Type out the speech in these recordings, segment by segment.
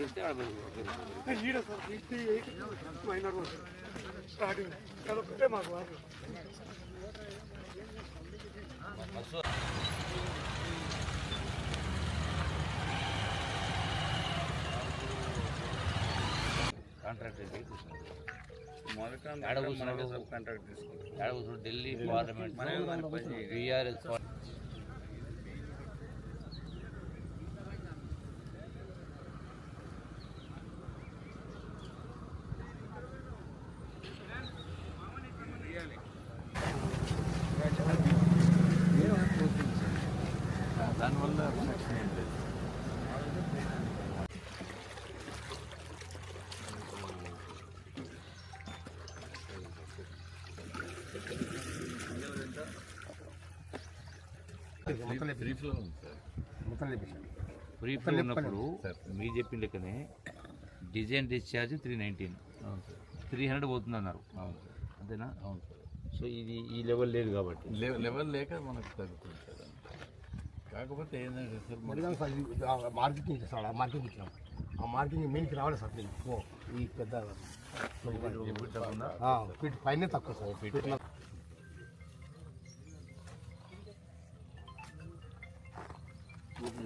ఇది ఒకటిన్నర అడుగు పెడితే ఆడ పెరుగుతుంది. ఈడ sir fifty eight minor starting అదొక్కటే మాకు వాకు. బస్సు కాంట్రాక్ట్ అయితే కూర్చున్నాడు. ఆడ కూర్చున్నాడు ఆడ కూర్చున్నాడు Delhi parliament BRS free flow ఉన్నప్పుడు మీరు చెప్పిన లెక్కనే డిజైన్ డిశ్చార్జ్ త్రీ నైన్టీన్. అవును సార్. త్రీ హండ్రెడ్ పోతుంది అన్నారు అంతేనా? అవును సార్. సో ఇది ఈ లెవెల్ లేదు కాబట్టి. లెవెల్ లేక మనకు తగ్గుతుంది సార్. కాకపోతే ఏంటంటే సార్ మరిగా సార్ మార్కెటింగ్ చేస్తాడు ఆ మార్కెటింగ్ ఇచ్చినాం ఆ మార్కెటింగ్ మెయిన్కి రావాలి సార్ ఓ ఈ పెద్ద ఆ, ఫీట్ పైన తక్కువ సార్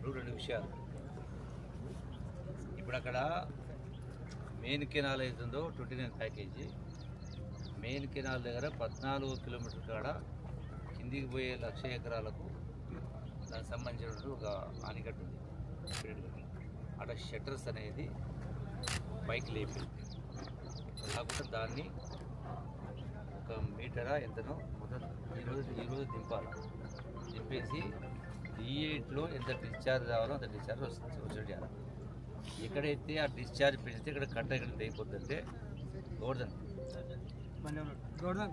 ఇప్పుడు రెండు విషయాలు. ఇప్పుడు అక్కడ మెయిన్ కెనాల్ అవుతుందో twenty nine package. Main canal దగ్గర పద్నాలుగు కిలోమీటర్ కాడ కిందికి పోయే లక్ష ఎకరాలకు దానికి సంబంధించినటువంటి ఒక ఆనకట్టు ఉంది. అక్కడ షట్టర్స్ అనేది పైకి లేపి కాకుండా దాన్ని ఒక మీటరా ఎంతనో మొదలు ఈరోజు ఈరోజు దింపాలి. దింపేసి ఈ ఎంత డిశ్చార్జ్ రావాలో అంత డిశ్చార్జ్ వస్తుంది. వచ్చేది ఎక్కడైతే ఆ డిశ్చార్జ్ పెడితే ఇక్కడ కట్ట ఎక్కడ అయిపోతుందంటే గోవర్ధన్. గౌడన్